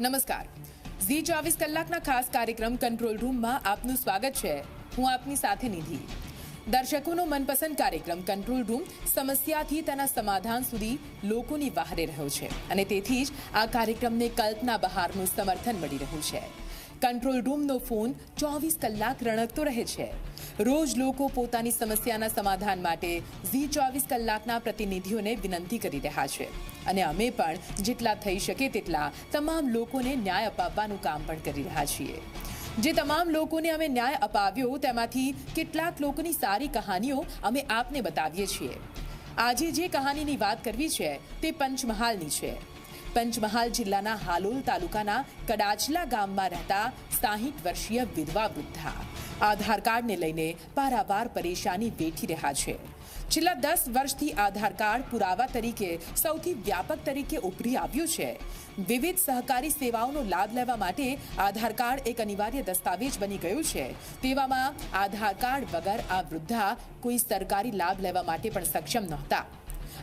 નમસ્કાર. ઝી ચોવીસ કલાકના ખાસ કાર્યક્રમ કંટ્રોલ રૂમમાં આપનું સ્વાગત છે. હું આપની સાથે નિધિ. દર્શકોનો મનપસંદ કાર્યક્રમ કંટ્રોલ રૂમ સમસ્યાથી તેના સમાધાન સુધી લોકોની વહારે રહ્યો છે અને તેથી જ આ કાર્યક્રમને કલ્પના બહારનું સમર્થન મળી રહ્યું છે. કંટ્રોલ રૂમનો ફોન ચોવીસ કલાક રણકતો રહે છે. રોજ લોકો પોતાની સમસ્યાના સમાધાન માટે ઝી ચોવીસ કલાકના પ્રતિનિધિઓને વિનંતી કરી રહ્યા છે. અને અમે પણ જેટલા થઈ શકે તેટલા તમામ લોકોને ન્યાય અપાવવાનું કામ પણ કરી રહ્યા છીએ. જે તમામ લોકોને અમે ન્યાય અપાવ્યો તેમાંથી કેટલાક લોકોની સારી કહાનીઓ અમે આપને બતાવીએ છીએ. આજે જે કહાનીની વાત કરવી છે તે પંચમહાલની છે. પંચમહાલ જિલ્લાના હાલોલ તાલુકાના કડાચલા ગામમાં રહેતા સાહીઠ વર્ષીય વિધવા વૃદ્ધા. આધાર કાર્ડને લઈને પારાવાર પરેશાની વેઠી રહ્યા છે. છેલ્લા દસ વર્ષથી આધાર કાર્ડ પુરાવા તરીકે સૌથી વ્યાપક તરીકે ઉભરી આવ્યું છે. વિવિધ સહકારી સેવાઓનો લાભ લેવા માટે આધાર કાર્ડ એક અનિવાર્ય દસ્તાવેજ બની ગયું છે. તેવામાં આધાર કાર્ડ વગર આ વૃદ્ધા કોઈ સરકારી લાભ લેવા માટે પણ સક્ષમ નહોતા.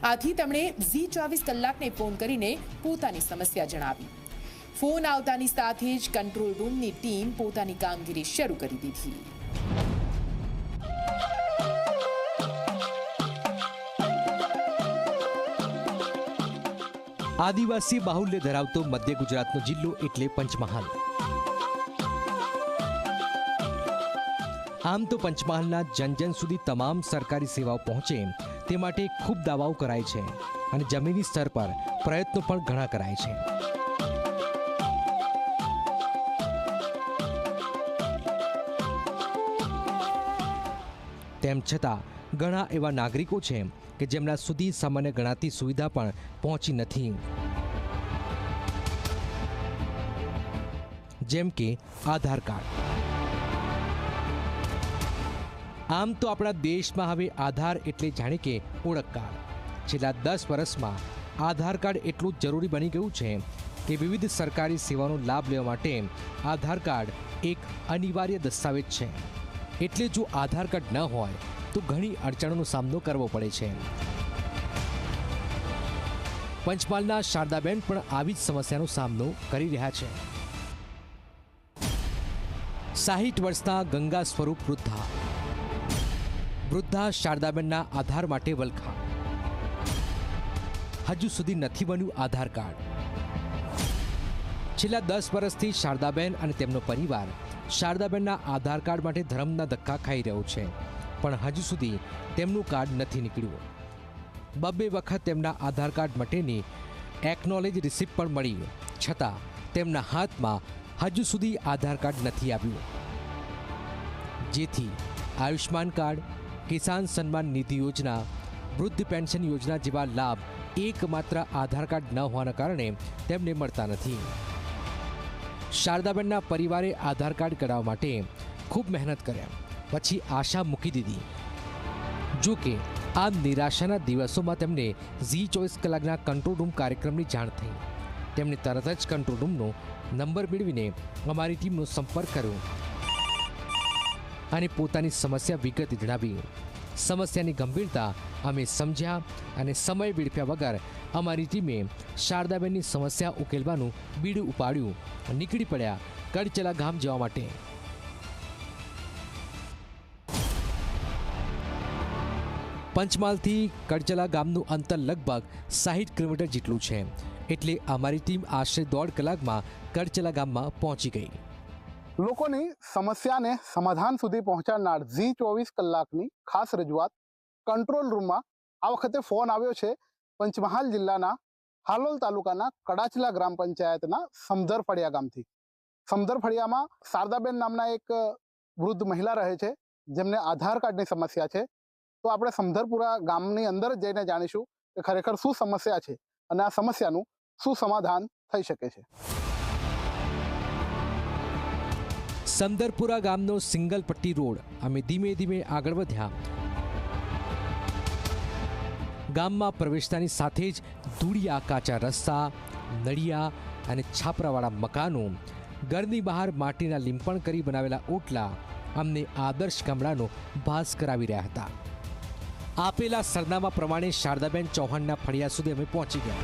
આથી તેમણે ઝી ચોવીસ કલાકને ફોન કરીને પોતાની સમસ્યા જણાવી. ફોન આવતાની સાથે જ કંટ્રોલ રૂમની ટીમ પોતાની કામગીરી શરૂ કરી દીધી. આદિવાસી બાહુલ્ય ધરાવતો મધ્ય ગુજરાતનો જિલ્લો એટલે પંચમહાલ. આમ તો પંચમહાલના જનજન સુધી તમામ સરકારી સેવાઓ પહોંચે તે માટે ખૂબ દાવાઓ કરાય છે અને જમીની સ્તર પર પ્રયત્નો પણ ઘણા કરાય છે. તેમ છતાં, ઘણા એવા નાગરિકો છે કે જેમના સુધી સામાન્ય ગણાતી સુવિધા પણ પહોંચી નથી. જેમ કે, આધાર કાર્ડ. આમ તો આપણા દેશમાં હવે આધાર એટલે જાણે કે ઓળખ કાર્ડ. છેલ્લા દસ વર્ષમાં, આધાર કાર્ડ એટલું જરૂરી બની ગયું છે કે વિવિધ સરકારી સેવાનો લાભ લેવા માટે આધાર કાર્ડ એક અનિવાર્ય દસ્તાવેજ છે. એટલે જો આધાર કાર્ડ ન હોય, તો ઘણી અડચણોનો સામનો કરવો પડે છે. પંચમહાલના શારદાબેન પણ આવી જ સમસ્યાનો સામનો કરી રહ્યા છે. સાહીઠ વર્ષના ગંગા સ્વરૂપ વૃદ્ધા. વૃદ્ધા શારદાબેનના આધાર માટે વલખા. હજુ સુધી નથી બન્યું આધાર કાર્ડ. છેલ્લા દસ વર્ષથી શારદાબેન અને તેમનો પરિવાર શારદાબેનના આધાર કાર્ડ માટે ધર્મના ધક્કા ખાઈ રહ્યો છે. પણ હજુ સુધી તેમનું કાર્ડ નથી નીકળ્યું. બબ્બે વખત તેમના આધાર કાર્ડ માટેની એકનોલેજ રિસિપ્ટ પણ મળી. છતાં તેમના હાથમાં હજુ સુધી આધાર કાર્ડ નથી આવ્યું. જેથી આયુષ્માન કાર્ડ, કિસાન સન્માન નિધિ યોજના, વૃદ્ધ પેન્શન યોજના જેવા લાભ એકમાત્ર આધાર કાર્ડ ન હોવાના કારણે તેમને મળતા નથી. શારદાબેનના પરિવારે આધાર કાર્ડ કઢાવવા માટે ખૂબ મહેનત કર્યા. પછી આશા મૂકી દીધી. જો કે, આ નિરાશાના દિવસોમાં તેમને ઝી ચોવીસ કલાકના કંટ્રોલ રૂમ કાર્યક્રમની જાણ થઈ. તેમણે તરત જ કંટ્રોલ રૂમનો નંબર મેળવીને અમારી ટીમનો સંપર્ક કર્યો અને પોતાની સમસ્યા વિગત જણાવી સમસ્યાની ગંભીરતા અમે સમજ્યા અને સમય વેડફ્યા વગર અમારી ટીમે શારદાબેનની સમસ્યા ઉકેલવાનું બીડું ઉપાડ્યું. નીકળી પડ્યા કડચલા ગામ જવા માટે. પંચમહાલથી કડચલા ગામનું અંતર લગભગ સાહીઠ કિલોમીટર જેટલું છે. એટલે અમારી ટીમ આશરે દોઢ કલાકમાં કડચલા ગામમાં પહોંચી ગઈ. લોકોની સમસ્યાને સમાધાન સુધી પહોંચાડનાર ઝી ચોવીસ કલાકની ખાસ રજૂઆત કંટ્રોલ રૂમમાં આ વખતે ફોન આવ્યો છે. પંચમહાલ જિલ્લાના હાલોલ તાલુકાના કડાચલા ગ્રામ પંચાયતના સમધર ફળિયા ગામથી. સમધર ફળિયામાં શારદાબેન નામના એક વૃદ્ધ મહિલા રહે છે, જેમને આધાર કાર્ડની સમસ્યા છે. તો આપણે સમધરપુરા ગામની અંદર જ જઈને જાણીશું કે ખરેખર શું સમસ્યા છે અને આ સમસ્યાનું શું સમાધાન થઈ શકે છે. સમદરપુરા ગામનો સિંગલ પટ્ટી રોડ અમે ધીમે ધીમે આગળ વધ્યા. ગામમાં પ્રવેશતાની સાથે જ ધૂળિયા કાચા રસ્તા, નળિયા અને છાપરાવાળા મકાનો, ઘરની બહાર માટીના લીંપણ કરી બનાવેલા ઓટલા અમને આદર્શ ગામડાનો ભાસ કરાવી રહ્યા હતા. આપેલા સરનામા પ્રમાણે શારદાબેન ચૌહાણના ફળિયા સુધી અમે પહોંચી ગયા.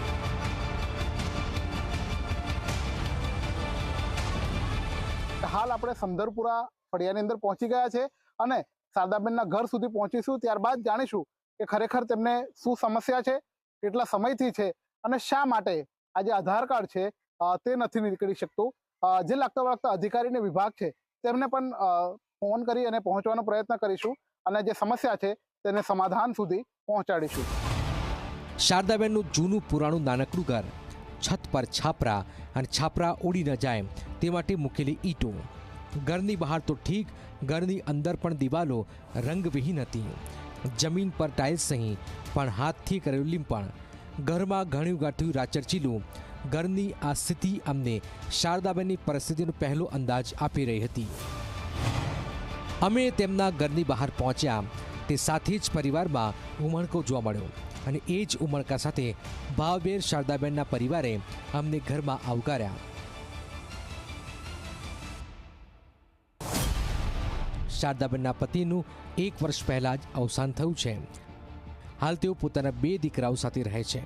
હાલ આપણે સંદરપુરા ફળિયાની અંદર પહોંચી ગયા છે અને શારદાબેનના ઘર સુધી પહોંચીશું. ત્યારબાદ જાણીશું કે ખરેખર તેમને શું સમસ્યા છે, કેટલા સમયથી છે અને શા માટે આ જે આધાર કાર્ડ છે તે નથી નીકળી શકતું? જે લાગતા વળગતા અધિકારીને વિભાગ છે, તેમને પણ ફોન કરી અને પહોંચવાનો પ્રયત્ન કરીશું અને જે સમસ્યા છે, તેને સમાધાન સુધી પહોંચાડીશું. શારદાબેનનું જૂનું પુરાણું નાનકડું ઘર, છત પર છાપરા અને છાપરા ઉડી ન જાય, તે માટે મૂકેલી ઈંટો. ઘરની બહાર તો ઠીક, ઘરની અંદર પણ દિવાલો રંગવિહીન હતી. જમીન પર ટાઇલ્સ નહીં પણ હાથથી કરેલું લીંપણ. ઘરમાં ઘણું ગાંઠ્યું રાચરચીલું. ઘરની આ સ્થિતિ અમને શારદાબેનની પરિસ્થિતિનો પહેલો અંદાજ આપી રહી હતી. અમે તેમના ઘરની બહાર પહોંચ્યા. તે સાથે જ પરિવારમાં ઉમળકો જોવા મળ્યો. અને એ જ ઉમળકા સાથે ભાવબેર શારદાબેનના પરિવારે અમને ઘરમાં આવકાર્યા. શારદાબેનના પતિનું એક વર્ષ પહેલા જ અવસાન થયું છે. હાલ તેઓ પોતાના બે દીકરાઓ સાથે રહે છે.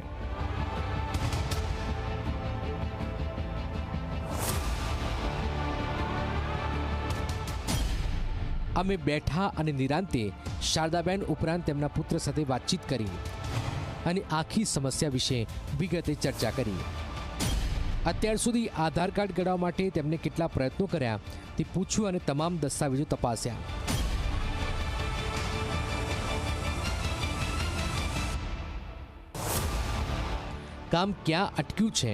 અમે બેઠા અને નિરાંતે શારદાબેન ઉપરાંત તેમના પુત્ર સાથે વાતચીત કરી અને આખી સમસ્યા વિશે વિગતે ચર્ચા કરી. અત્યાર સુધી આધાર કાર્ડ કઢાવવા માટે તેમને કેટલા પ્રયત્નો કર્યા, તે પૂછ્યું અને તમામ દસ્તાવેજો તપાસ્યા. કામ ક્યાં અટક્યું છે?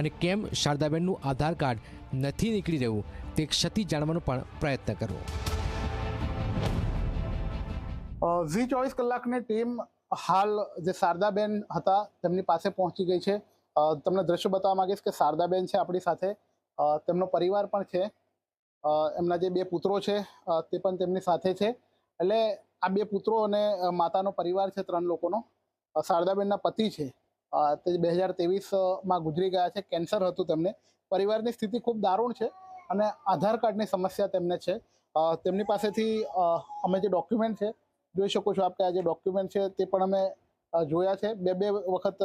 અને કેમ શારદાબેનનું આધાર કાર્ડ નથી નીકળી રહ્યું, તે ક્ષતિ જાણવાનો પણ પ્રયત્ન કરો. ઝી ચોવીસ કલાકની ટીમ હાલ જે શારદાબેન હતા, તેમની પાસે પહોંચી ગઈ છે. તમને દ્રશ્ય બતાવવા માંગીશ કે શારદાબેન છે આપણી સાથે. તેમનો પરિવાર પણ છે. એમના જે બે પુત્રો છે તે પણ તેમની સાથે છે. એટલે આ બે પુત્રો અને માતાનો પરિવાર છે ત્રણ લોકોનો. શારદાબેનના પતિ છે. તે બે હજાર તેવીસમાં ગુજરી ગયા છે. કેન્સર હતું તેમને. પરિવારની સ્થિતિ ખૂબ દારૂણ છે અને આધાર કાર્ડની સમસ્યા તેમને છે. તેમની પાસેથી અમે જે ડોક્યુમેન્ટ છે, જોઈ શકો છો. આપ કે આ જે ડોક્યુમેન્ટ છે તે પણ અમે જોયા છે. બે બે વખત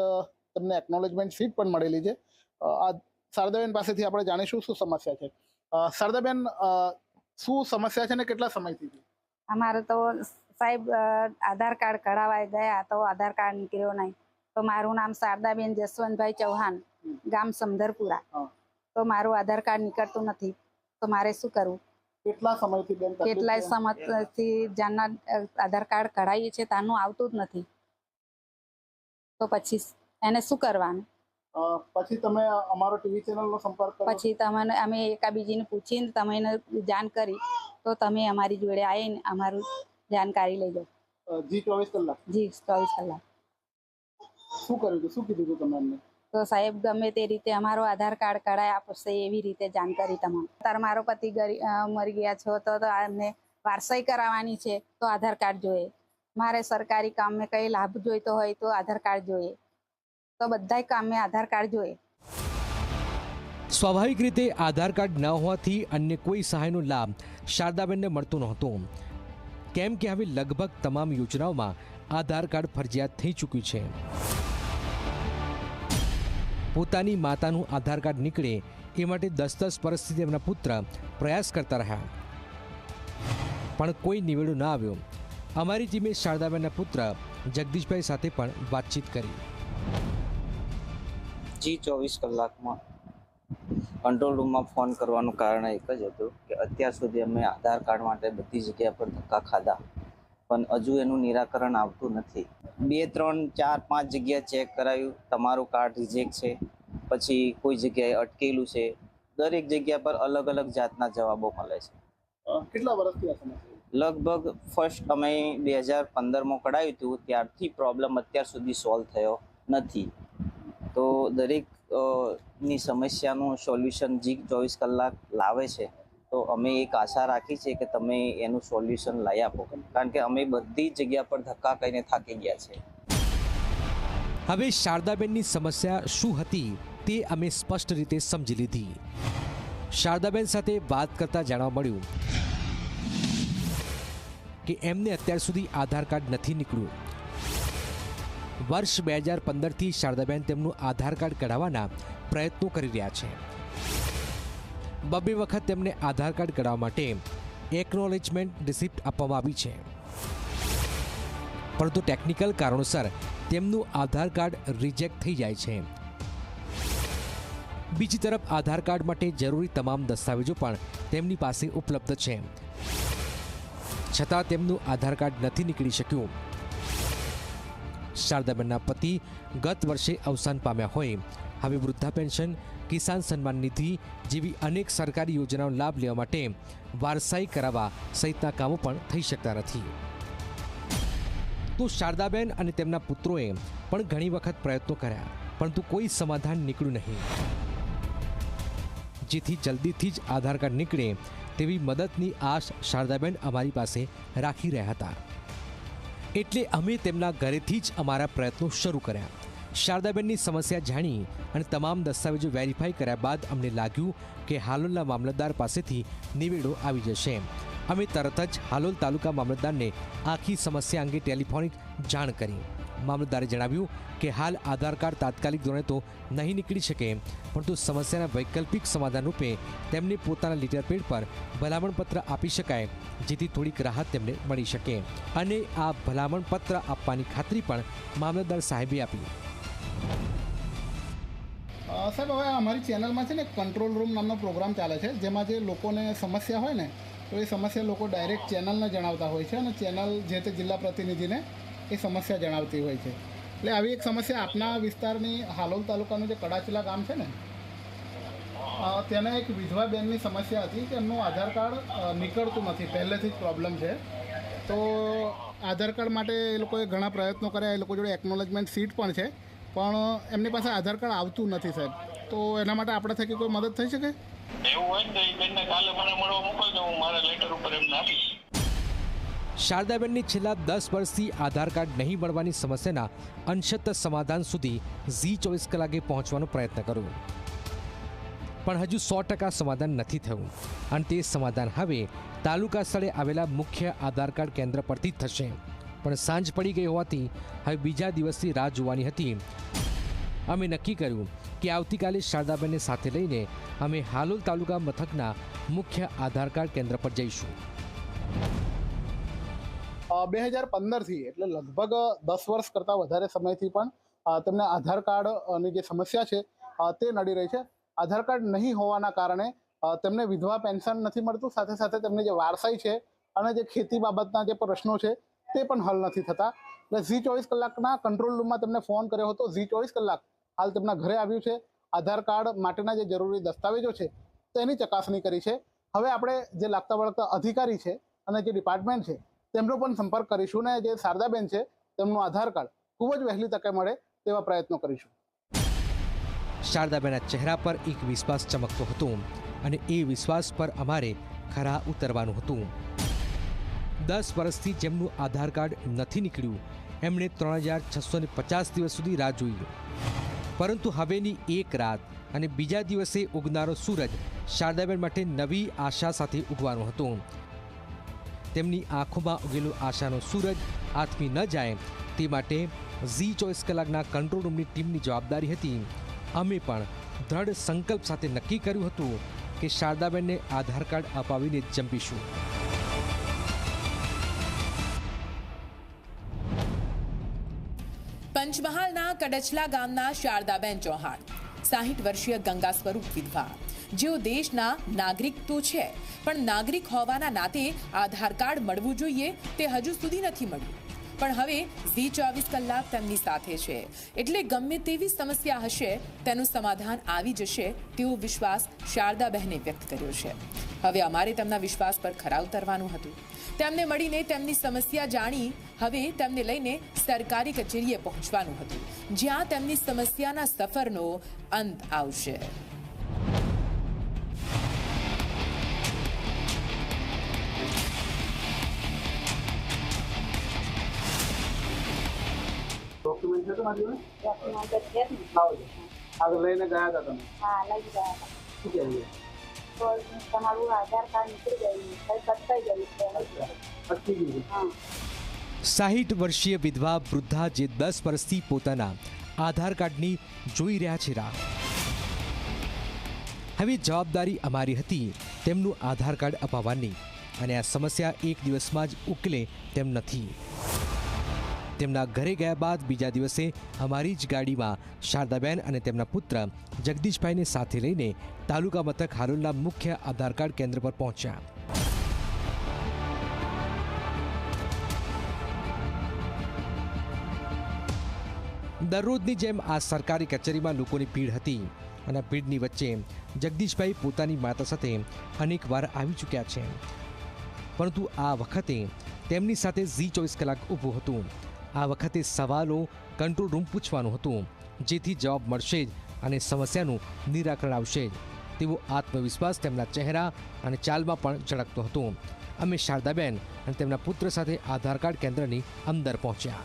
તમને એકનોલેજમેન્ટ સીટ પણ મળેલી છે. આ શારદાબેન પાસેથી આપણે જાણીશું શું સમસ્યા છે. શારદાબેન શું સમસ્યા છે ને કેટલા સમયથી છે? અમારે તો સાહેબ આધાર કાર્ડ કઢાવાય ગયા તો આધાર કાર્ડ નીકળ્યો નહીં. તો મારું નામ શારદાબેન જસવંતભાઈ ચૌહાણ ગામ સમધરપુરા તો મારું આધાર કાર્ડ નીકળતું નથી. તો મારે શું કરવું? કેટલા સમયથી બેન કેટલાય સમયથી જ્યાંના આધાર કાર્ડ કઢાવીએ છે તાનું આવતું જ નથી. તો પછી એને શું કરવાનું? પછી તમે અમારો ટીવી ચેનલનો સંપર્ક પછી તમને અમે એકાબીજીને પૂછીને તમે એને જાણ કરી તો તમે અમારી જોડે આવીને અમારું જાણકારી લઈ જાઓ. જી ચોવીસ કલાક. જી ચોવીસ કલાક. શું કર્યું હતું? શું કીધું હતું તમે તો સાહેબ ગમે તે રીતે અમારો આધાર કાર્ડ કઢાય આપશે એવી રીતે જાણકારી તમામ તાર મારો પતિ મરી ગયા છો તો અમને વારસાઈ કરાવવાની છે તો આધાર કાર્ડ જોઈએ. મારે સરકારી કામમાં કઈ લાભ જોઈતો હોય તો આધાર કાર્ડ જોઈએ. તો બધા કામે આધાર કાર્ડ જોઈએ. સ્વાભાવિક રીતે આધાર કાર્ડ ન હોવાથી અન્ય કોઈ સહાયનો લાભ શારદાબેનને મળતો નહોતો. કેમ કે હવે લગભગ તમામ યોજનાઓમાં આધાર કાર્ડ ફરજિયાત થઈ ચૂક્યું છે. પોતાની માતાનું આધાર કાર્ડ નીકળે એ માટે દસ દસ વર્ષથી તેમના પુત્ર પ્રયાસ કરતા રહ્યા. પણ કોઈ નિવેડો ન આવ્યો. અમારી ટીમે શારદાબેનના પુત્ર જગદીશભાઈ સાથે પણ વાતચીત કરી. જી ચોવીસ કલાકમાં કંટ્રોલ રૂમમાં ફોન કરવાનું કારણ એક જ હતું કે અત્યાર સુધી અમે આધાર કાર્ડ માટે બધી જગ્યા પર ધક્કા ખાધા. પણ હજુ એનું નિરાકરણ આવતું નથી. બે ત્રણ ચાર પાંચ જગ્યા ચેક કરાયું. તમારું કાર્ડ રિજેક્ટ છે. પછી કોઈ જગ્યાએ અટકેલું છે. દરેક જગ્યા પર અલગ અલગ જાતના જવાબો મળે છે. કેટલા વર્ષથી? લગભગ ફર્સ્ટ અમે બે હજાર પંદરમાં કઢાવ્યું હતું. ત્યારથી પ્રોબ્લેમ અત્યાર સુધી સોલ્વ થયો નથી. તો દરેકની સમસ્યાનું સોલ્યુશન જી ચોવીસ કલાક લાવે છે. તો અમે એક આશા રાખી છે કે તમે એનું સોલ્યુશન લઈ આપો. કારણ કે અમે બધી જગ્યા પર ધક્કા કરીને થાકી ગયા છે. હવે શારદાબેનની સમસ્યા શું હતી તે અમે સ્પષ્ટ રીતે સમજી લીધી. શારદાબેન સાથે વાત કરતા જાણવા મળ્યું કે એમને અત્યાર સુધી આધાર કાર્ડ નથી નીકળ્યું. વર્ષ બે હજાર પંદરથી શારદાબેન તેમનું આધાર કાર્ડ કઢાવવાના પ્રયત્નો કરી રહ્યા છે. બબે વખત તેમને આધાર કાર્ડ કઢાવવા માટે એકનોલેજમેન્ટ રિસિપ્ટ આપવામાં આવી છે. પરંતુ ટેકનિકલ કારણોસર તેમનું આધાર કાર્ડ રિજેક્ટ થઈ જાય છે. બીજી તરફ આધાર કાર્ડ માટે જરૂરી તમામ દસ્તાવેજો પણ તેમની પાસે ઉપલબ્ધ છે. છતાં તેમનું આધાર કાર્ડ નથી નીકળી શક્યું. શારદાબેનના પતિ ગત વર્ષે અવસાન પામ્યા હોય. હવે વૃદ્ધા પેન્શન, કિસાન સન્માન નિધિ જેવી અનેક સરકારી યોજનાનો લાભ લેવા માટે વારસાઈ કરાવવા સહિતના કામો પણ થઈ શકતા નથી. તો શારદાબેન અને તેમના પુત્રોએ પણ ઘણી વખત પ્રયત્નો કર્યા, પરંતુ કોઈ સમાધાન નીકળ્યું નહીં. જેથી જલ્દીથી જ આધાર કાર્ડ નીકળે તેવી મદદની આશ શારદાબેન અમારી પાસે રાખી રહ્યા હતા. એટલે અમે તેમના ઘરેથી જ અમારા પ્રયત્નો શરૂ કર્યા. શારદાબેનની સમસ્યા જાણી અને તમામ દસ્તાવેજો વેરીફાઈ કર્યા બાદ અમને લાગ્યું કે હાલોલના મામલતદાર પાસેથી નિવેડો આવી જશે. અમે તરત જ હાલોલ તાલુકા મામલતદારને આખી સમસ્યા અંગે ટેલિફોનિક જાણ કરી. મામલતદારે જણાવ્યું કે હાલ આધાર કાર્ડ તાત્કાલિક ધોરણે તો નહીં નીકળી શકે, પરંતુ સમસ્યાના વૈકલ્પિક સમાધાન રૂપે તેમને પોતાના લીટર પેડ પર ભલામણપત્ર આપી શકાય, જેથી થોડીક રાહત તેમને મળી શકે. અને આ ભલામણપત્ર આપવાની ખાતરી પણ મામલતદાર સાહેબે આપી. સર હવે અમારી ચેનલમાં છે ને કંટ્રોલ રૂમ નામનો પ્રોગ્રામ ચાલે છે, જેમાં જે લોકોને સમસ્યા હોય ને, તો એ સમસ્યા લોકો ડાયરેક્ટ ચેનલને જણાવતા હોય છે અને ચેનલ જે તે જિલ્લા પ્રતિનિધિને એ સમસ્યા જણાવતી હોય છે. એટલે આવી એક સમસ્યા આપના વિસ્તારની હાલોલ તાલુકાનું જે કડાચલા ગામ છે ને અ, એક વિધવા બેનની સમસ્યા હતી કે એમનું આધાર કાર્ડ નીકળતું નથી. પહેલેથી જ પ્રોબ્લેમ છે. તો આધાર કાર્ડ માટે એ લોકોએ ઘણા પ્રયત્નો કર્યા. એ લોકો જોડે એકનોલેજમેન્ટ સીટ પણ છે. પણ એમની પાસે આધાર કાર્ડ આવતું નથી સાહેબ. તો એના માટે આપણે થકી કોઈ મદદ થઈ શકે? એવું હોય ને એ બેનને કાલે મને મળવા મોકલજો. હું મારા લેટર ઉપર એમને આપીશ. શારદાબેનની છેલ્લા દસ વર્ષથી આધાર કાર્ડ નહીં મળવાની સમસ્યાના અંશત સમાધાન સુધી ઝી ચોવીસ કલાકે પહોંચવાનો પ્રયત્ન કર્યો પણ હજુ સો ટકા સમાધાન નથી થયું. અને તે સમાધાન હવે તાલુકા સ્થળે આવેલા મુખ્ય આધાર કાર્ડ કેન્દ્ર પરથી જ થશે. પણ સાંજ પડી ગઈ હોવાથી હવે બીજા દિવસથી રાહ જોવાની હતી. અમે નક્કી કર્યું કે આવતીકાલે શારદાબેનને સાથે લઈને અમે હાલોલ તાલુકા મથકના મુખ્ય આધાર કાર્ડ કેન્દ્ર પર જઈશું. બે હજાર પંદરથી એટલે લગભગ દસ વર્ષ કરતાં વધારે સમયથી પણ તેમને આધાર કાર્ડની જે સમસ્યા છે તે નડી રહી છે. આધાર કાર્ડ નહીં હોવાના કારણે તેમને વિધવા પેન્શન નથી મળતું. સાથે સાથે તેમની જે વારસાઈ છે અને જે ખેતી બાબતના જે પ્રશ્નો છે, તે પણ હલ નથી થતા. એટલે ઝી ચોવીસ કલાકના કંટ્રોલ રૂમમાં તેમને ફોન કર્યો હતો. ઝી ચોવીસ કલાક હાલ તેમના ઘરે આવ્યું છે. આધાર કાર્ડ માટેના જે જરૂરી દસ્તાવેજો છે, તેની ચકાસણી કરી છે. હવે આપણે જે લાગતા વળગતા અધિકારી છે અને જે ડિપાર્ટમેન્ટ છે તેમનો પણ સંપર્ક કરીશું ને જે શારદાબેન છે, તેમનું આધાર કાર્ડ ખૂબ જ વહેલી તકે મળે તેવા પ્રયત્નો કરીશું. શારદાબેનના ચહેરા પર એક વિશ્વાસ ચમકતો હતો અને એ વિશ્વાસ પર અમારે ખરા ઉતરવાનું હતું. દસ વર્ષથી જેમનું આધાર કાર્ડ નથી નીકળ્યું, એમણે ત્રણ હજાર છસો ને પચાસ દિવસ સુધી રાહ જોઈ. પરંતુ હવેની એક રાત અને બીજા દિવસે ઉગનારો સૂરજ શારદાબેન માટે નવી આશા સાથે ઉગવાનો હતો. તેમની આંખોમાં ઉગેલું આશાનો સૂરજ આથમી ન જાય. તે માટે ઝી ચોવીસ કલાકના કંટ્રોલ રૂમની ટીમની જવાબદારી હતી. અમે પણ દ્રઢ સંકલ્પ સાથે નક્કી કર્યું હતું કે શારદાબેનને આધાર કાર્ડ અપાવીને જંપીશું. પંચમહાલના કડચલા ગામના શારદાબેન ચૌહાણ. સાહીઠ વર્ષીય ગંગા સ્વરૂપ વિધવા. જેઓ દેશના નાગરિક તો છે, પણ નાગરિક હોવાના નાતે આધાર કાર્ડ મળવું જોઈએ તે હજુ સુધી નથી મળ્યું. પણ હવે ઝી ચોવીસ કલાક તેમની સાથે છે. એટલે ગમે તેવી સમસ્યા હશે, તેનું સમાધાન આવી જશે તેવો વિશ્વાસ શારદાબહેને વ્યક્ત કર્યો છે. હવે અમારે તેમના વિશ્વાસ પર ખરા ઉતરવાનું હતું. તેમને મળીને તેમની સમસ્યા જાણી હવે તેમને લઈને સરકારી કચેરીએ પહોંચવાનું હતું. જ્યાં તેમની સમસ્યાના સફરનો અંત આવશે. ડોક્યુમેન્ટ છે તમારી જોડે? ડોક્યુમેન્ટ છે ને. લાવો આગળ લઈને ગયા હતા તમે? હા લઈ ગયા હતા. શું કહેવું તો તમારું આધાર કાર્ડ નીકળી ગયું. કઈ કટકાઈ ગયું છે. અટકી ગયું હા. સાહીઠ વર્ષીય વિધવા વૃદ્ધા જે દસ વર્ષથી પોતાના આધાર કાર્ડની જોઈ રહ્યા છે રાહ. હવે જવાબદારી અમારી હતી તેમનું આધાર કાર્ડ અપાવવાની અને આ સમસ્યા એક દિવસમાં જ ઉકેલે તેમ નથી. તેમના ઘરે ગયા બાદ બીજા દિવસે અમારી જ ગાડીમાં શારદાબેન અને તેમના પુત્ર જગદીશભાઈને સાથે લઈને તાલુકા મથક હાલોલના મુખ્ય આધાર કાર્ડ કેન્દ્ર પર પહોંચ્યા. દરરોજની જેમ આ સરકારી કચેરીમાં લોકોની ભીડ હતી અને ભીડની વચ્ચે જગદીશભાઈ પોતાની માતા સાથે અનેક વાર આવી ચૂક્યા છે. પરંતુ આ વખતે તેમની સાથે ઝી ચોવીસ કલાક ઊભું હતું. આ વખતે સવાલો કંટ્રોલ રૂમ પૂછવાનું હતું. જેથી જવાબ મળશે જ અને સમસ્યાનું નિરાકરણ આવશે જ. તેવો આત્મવિશ્વાસ તેમના ચહેરા અને ચાલમાં પણ ઝળકતો હતો. અમે શારદાબેન અને તેમના પુત્ર સાથે આધાર કાર્ડ કેન્દ્રની અંદર પહોંચ્યા.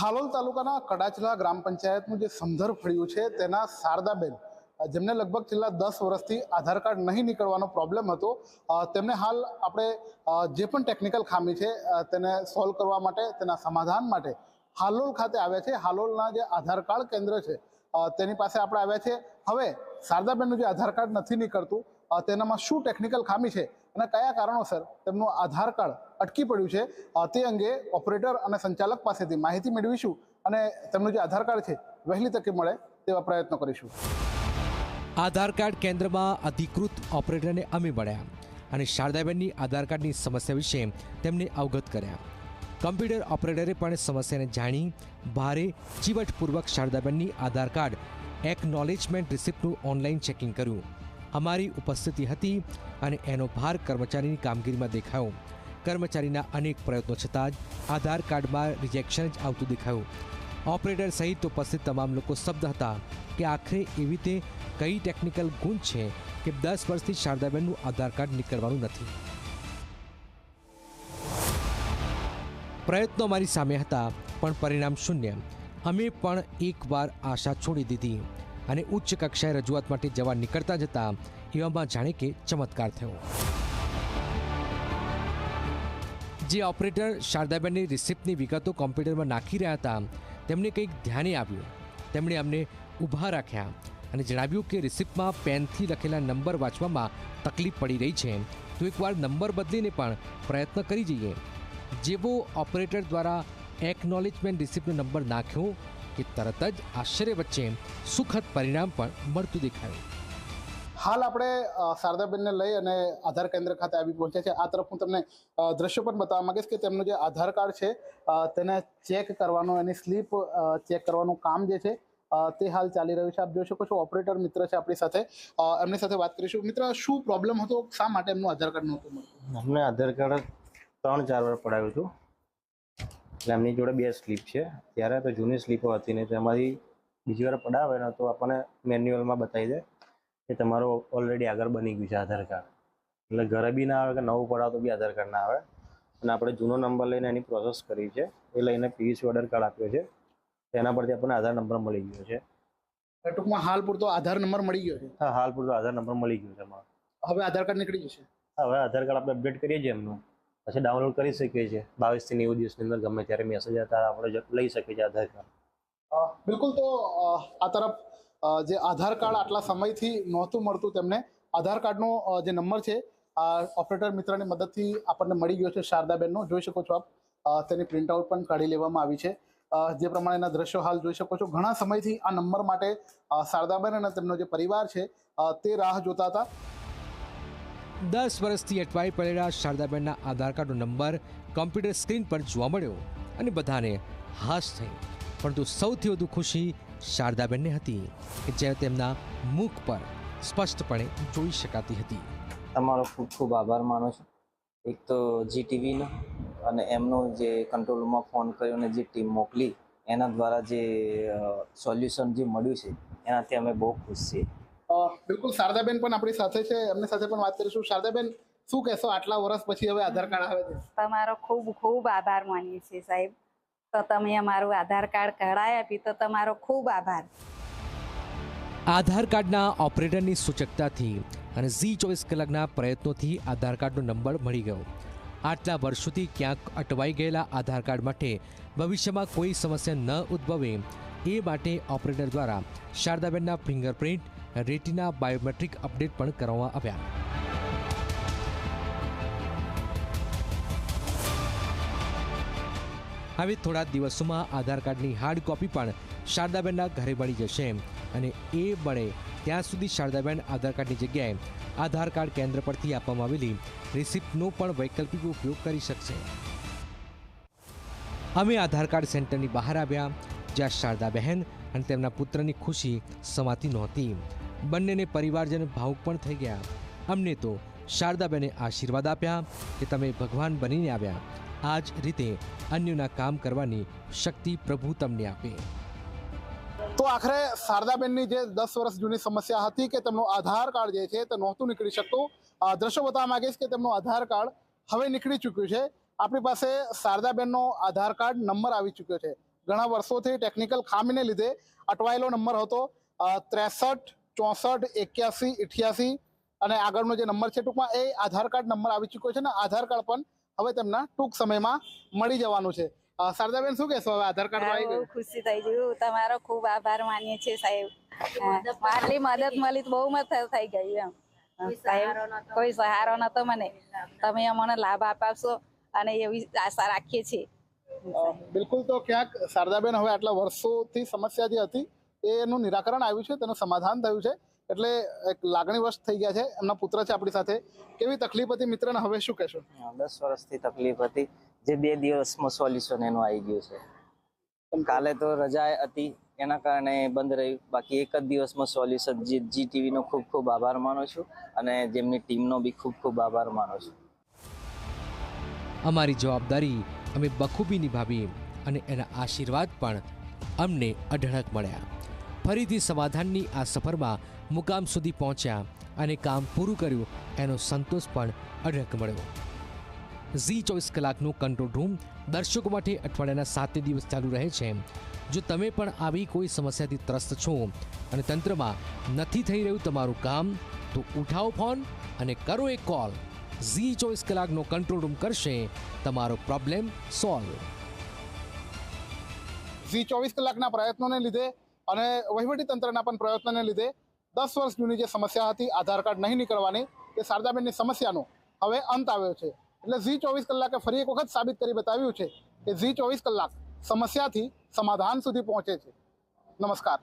હાલોલ તાલુકાના કડાચલા ગ્રામ પંચાયતનું જે સંદર્ભ ફળ્યું છે તેના શારદાબેન જેમને લગભગ છેલ્લા દસ વર્ષથી આધાર કાર્ડ નહીં નીકળવાનો પ્રોબ્લેમ હતો તેમને હાલ આપણે જે પણ ટેકનિકલ ખામી છે તેને સોલ્વ કરવા માટે, તેના સમાધાન માટે હાલોલ ખાતે આવ્યા છે. હાલોલના જે આધાર કાર્ડ કેન્દ્ર છે તેની પાસે આપણે આવ્યા છે. હવે શારદાબેનનું જે આધાર કાર્ડ નથી નીકળતું તેનામાં શું ટેકનિકલ ખામી છે અને કયા કારણોસર તેમનું આધાર કાર્ડ અટકી પડ્યું છે તે અંગે ઓપરેટર અને સંચાલક પાસેથી માહિતી મેળવીશું અને તેમનું જે આધાર કાર્ડ છે વહેલી તકે મળે તેવા પ્રયત્નો કરીશું. આધાર કાર્ડ કેન્દ્રમાં અધિકૃત ઓપરેટરને અમે મળ્યા અને શારદાબેનની આધાર કાર્ડની સમસ્યા વિશે તેમને અવગત કર્યા. કમ્પ્યુટર ઓપરેટરે પણ સમસ્યાને જાણી ભારે ચીવટપૂર્વક શારદાબેનની આધાર કાર્ડ એકનોલેજમેન્ટ રિસિપ્ટનું ઓનલાઈન ચેકિંગ કર્યું. અમારી ઉપસ્થિતિ હતી અને એનો ભાર કર્મચારીની કામગીરીમાં દેખાયો. કર્મચારીના અનેક પ્રયત્નો છતાં જ આધાર કાર્ડમાં રિજેક્શન જ આવતું દેખાયું. ઓપરેટર સહિત ઉપસ્થિત તમામ લોકો શબ્દ હતા કે આખરે એવી રીતે કઈ ટેકનિકલ ગુણ છે કે દસ વર્ષથી શારદાબેનનું આધાર કાર્ડ નીકળવાનું નથી? પ્રયત્નો મારી સામે હતા, પણ પરિણામ શૂન્ય. અમે પણ એકવાર આશા છોડી દીધી અને ઉચ્ચ કક્ષાએ રજૂઆત માટે જવા નીકળતા જતા એવામાં જાણે કે ચમત્કાર થયો. જે ઓપરેટર શારદાબેનની રિસિપ્ટની વિગતો કોમ્પ્યુટરમાં નાખી રહ્યા હતા તેમને કંઈક ધ્યાને આવ્યું તેમણે અમને ઊભા રાખ્યા અને જણાવ્યું કે રિસિપ્ટમાં પેનથી લખેલા નંબર વાંચવામાં તકલીફ પડી રહી છે. તો એકવાર નંબર બદલીને પણ પ્રયત્ન કરી જઈએ. જેવો ઓપરેટર દ્વારા એકનોલેજમેન્ટ રિસિપ્ટનો નંબર નાખ્યો કે તરત જ આશ્ચર્ય વચ્ચે સુખદ પરિણામ પણ મળતું દેખાયું. હાલ આપણે શારદાબેનને લઈ અને આધાર કેન્દ્ર ખાતે આવી પહોંચ્યા છે આ તરફ હું તમને દ્રશ્યો પણ બતાવવા માંગીશ કે તેમનું જે આધાર કાર્ડ છે તેને ચેક કરવાનું, એની સ્લીપ ચેક કરવાનું કામ જે છે તે હાલ ચાલી રહ્યું છે. આપ જોઈ શકો છો, ઓપરેટર મિત્ર છે આપણી સાથે. એમની સાથે વાત કરીશું. મિત્ર, શું પ્રોબ્લેમ હતો? શા માટે એમનું આધાર કાર્ડ નહોતું મળતું? અમને આધાર કાર્ડ ત્રણ ચાર વાર પડાવ્યું હતું. એટલે એમની જોડે બે સ્લીપ છે. ત્યારે તો જૂની સ્લીપો હતી ને તેમાંથી બીજી વાર પડાવે ને તો આપણને મેન્યુઅલમાં બતાવી દે. કે તમારો ઓલરેડી આગળ બની ગયું છે આધાર કાર્ડ. એટલે ઘરે બી ના આવે કે નવું પડાવ તો બી આધાર કાર્ડ ના આવે. અને આપણે જૂનો નંબર લઈને એની પ્રોસેસ કરી છે. એ લઈને પીયુસી ઓર્ડર કાર્ડ આપ્યો છે. તેના પરથી આપણને આધાર નંબર મળી ગયો છે. ટૂંકમાં હાલ પૂરતો આધાર નંબર મળી ગયો છે? હા હાલ પૂરતો આધાર નંબર મળી ગયો છે અમારો. હવે આધાર કાર્ડ નીકળી જશે? હવે આધાર કાર્ડ આપણે અપડેટ કરીએ છીએ એમનું. પછી ડાઉનલોડ કરી શકીએ છીએ. બાવીસથી નેવું દિવસની અંદર ગમે ત્યારે મેસેજ હતા આપણે લઈ શકીએ છીએ આધાર કાર્ડ. બિલકુલ તો આ તરફ જે આધાર કાર્ડ આટલા સમયથી નહોતું મળતું તેમને, આધાર કાર્ડનો જે નંબર છે ઓપરેટર મિત્રની મદદથી આપણને મળી ગયો છે શારદાબેનનો. જોઈ શકો છો આપ. તેની પ્રિન્ટઆઉટ પણ કાઢી લેવામાં આવી છે. જે પ્રમાણેના દ્રશ્યો હાલ જોઈ શકો છો. ઘણા સમયથી આ નંબર માટે શારદાબેન અને તેમનો જે પરિવાર છે તે રાહ જોતા હતા. દસ વર્ષથી અટવાઈ પડેલા શારદાબેનના આધાર કાર્ડનો નંબર કમ્પ્યુટર સ્ક્રીન પર જોવા મળ્યો અને બધાને હાશ થઈ. પરંતુ સૌથી વધુ ખુશી શારદાબેનને હતી કે જે તેમના મુખ પર સ્પષ્ટપણે જોઈ શકાતી હતી. તમારો ખૂબ ખૂબ આભાર માનું છું. એક તો જીટીવીનો અને એમનો જે કંટ્રોલમાં ફોન કર્યો અને જે ટીમ મોકલી એના દ્વારા જે સોલ્યુશન જે મળ્યું છે એનાથી અમે બહુ ખુશ છીએ. બિલકુલ શારદાબેન પણ આપણી સાથે છે. એમની સાથે પણ વાત કરીશું. શારદાબેન શું કહેશો? આટલા વર્ષ પછી હવે આધાર કાર્ડ આવે છે? તમારો ખૂબ ખૂબ આભાર માનીએ છીએ સાહેબ. તો તમે અમારું આધાર કાર્ડ કઢાવી આપી તો તમારો ખૂબ આભાર. આધાર કાર્ડના ઓપરેટરની સૂચકતાથી અને ઝી ચોવીસ કલાકના પ્રયત્નોથી આધાર કાર્ડનો નંબર મળી ગયો. આટલા વર્ષોથી ક્યાંક અટવાઈ ગયેલા આધાર કાર્ડ માટે ભવિષ્યમાં કોઈ સમસ્યા ન ઉદ્ભવે એ માટે ઓપરેટર દ્વારા શારદાબેનના ફિંગરપ્રિન્ટ, રેટીના બાયોમેટ્રિક અપડેટ પણ કરવામાં આવ્યા. હવે થોડા દિવસોમાં આધાર કાર્ડની હાર્ડ કોપી પણ શારદાબેનના ઘરે મળી જશે. અને એ મળે ત્યાં સુધી શારદાબેન આધાર કાર્ડની જગ્યાએ આધાર કાર્ડ કેન્દ્ર પરથી આપવામાં આવેલી રિસિપ્ટનો પણ વૈકલ્પિક ઉપયોગ કરી શકશે. અમે આધાર કાર્ડ સેન્ટરની બહાર આવ્યા, જ્યાં શારદાબહેન અને તેમના પુત્રની ખુશી સમાતી નહોતી. બંનેને પરિવારજન ભાવુક પણ થઈ ગયા. અમને તો શારદાબેને આશીર્વાદ આપ્યા કે તમે ભગવાન બનીને આવ્યા. આ જ રીતે અન્યના કામ કરવાની શક્તિ પ્રભુ તમને આપે. તો આખરે શારદાબેનની જે દસ વર્ષ જૂની સમસ્યા હતી કે તેમનું આધાર કાર્ડ જે છે તે નહોતું નીકળી શકતું દ્રશ્યો બતાવવા માંગીશ કે તેમનું આધાર કાર્ડ હવે નીકળી ચૂક્યું છે. આપણી પાસે શારદાબેનનો આધાર કાર્ડ નંબર આવી ચૂક્યો છે. ઘણા વર્ષોથી ટેકનિકલ ખામીને લીધે અટવાયેલો નંબર હતો ત્રેસઠ, ચોસઠ, એક્યાસી, ઇઠ્યાસી અને આગળનો જે નંબર છે ટૂંકમાં એ આધાર કાર્ડ નંબર આવી ચૂક્યો છે ને આધાર કાર્ડ પણ હવે તેમના ટૂંક સમયમાં મળી જવાનું છે. શારદાબેન શું કહેશો? હવે આધાર કાર્ડ આવી ગયું. ખુશી થઈ ગયું તમારો ખૂબ આભાર માનીએ છીએ સાહેબ. આટલી મદદ મળી. બહુ મત થઈ ગયું એમ. સાહેબ કોઈ સહારો નતો મને. તમે અમને લાભ અપાવશો અને એવી આશા રાખીએ છીએ. બિલકુલ તો ક્યાંક શારદાબેન હવે આટલા વર્ષોથી સમસ્યા જે હતી એનું નિરાકરણ આવ્યું છે તેનું સમાધાન થયું છે. એટલે એક લાગણીવશ થઈ ગયા છે એમના પુત્ર છે આપણી સાથે. કેવી તકલીફ હતી મિત્રને? હવે શું કહેશો? દસ વર્ષથી તકલીફ હતી. જે બે દિવસમાં સોલ્યુશન એનું આવી ગયું છે. કાલે તો રજા હતી એના કારણે બંધ રહ્યું. બાકી એક જ દિવસમાં સોલ્યુશન. જી જી ટીવીનો ખૂબ ખૂબ આભાર માનું છું અને જેમની ટીમનો બી ખૂબ ખૂબ આભાર માનું છું. અમારી જવાબદારી અમે બખૂબી નિભાવી અને એના આશીર્વાદ પણ અમને અઢળક મળ્યા. ફરીથી સમાધાનની આ સફરમાં મુકામ સુધી પહોંચ્યા અને કામ પૂરું કર્યું, એનો સંતોષ પણ અઢળક મળ્યો. ઝી ચોવીસ કલાકનું કંટ્રોલ રૂમ દર્શકો માટે અઠવાડિયાના સાતે દિવસ ચાલુ રહે છે. જો તમે પણ આવી કોઈ સમસ્યાથી ત્રસ્ત છો અને તંત્રમાં નથી થઈ રહ્યું તમારું કામ, તો ઉઠાવો ફોન અને કરો એક કોલ. ઝી ચોવીસ કલાકનો કંટ્રોલ રૂમ કરશે તમારો પ્રોબ્લેમ સોલ્વ. ઝી ચોવીસ કલાકના પ્રયત્નોને લીધે અને વહીવટી તંત્રના પણ પ્રયત્નને લીધે દસ વર્ષ જૂની જે સમસ્યા હતી, આધાર કાર્ડ નહીં નીકળવાની, તે શારદાબેનની સમસ્યાનો હવે અંત આવ્યો છે. એટલે ઝી ચોવીસ કલાકે ફરી એક વખત સાબિત કરી બતાવ્યું છે કે ઝી ચોવીસ કલાક સમસ્યાથી સમાધાન સુધી પહોંચે છે. નમસ્કાર.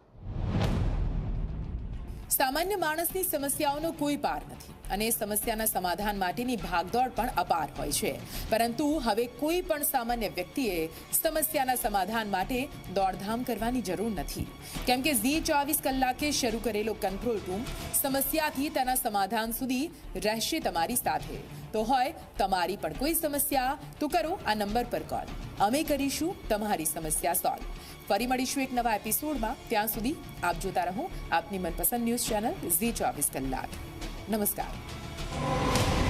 સામાન્ય માણસની સમસ્યાઓનો કોઈ પાર નથી અને સમસ્યાના સમાધાન માટેની ભાગદોડ પણ અપાર હોય છે. પરંતુ હવે કોઈ પણ સામાન્ય વ્યક્તિએ સમસ્યાના સમાધાન માટે દોડધામ કરવાની જરૂર નથી. કેમ કે ઝી ચોવીસ કલાકે શરૂ કરેલો કંટ્રોલ રૂમ સમસ્યાથી તેના સમાધાન સુધી રહેશે તમારી સાથે. તો હોય તમારી પણ કોઈ સમસ્યા, તો કરો આ નંબર પર કોલ અમે કરીશું તમારી સમસ્યા સોલ્વ ફરી મળીશું એક નવા એપિસોડમાં ત્યાં સુધી આપ જોતા રહો આપની મનપસંદ ન્યૂઝ ચેનલ ઝી ચોવીસ કલાક. નમસ્કાર.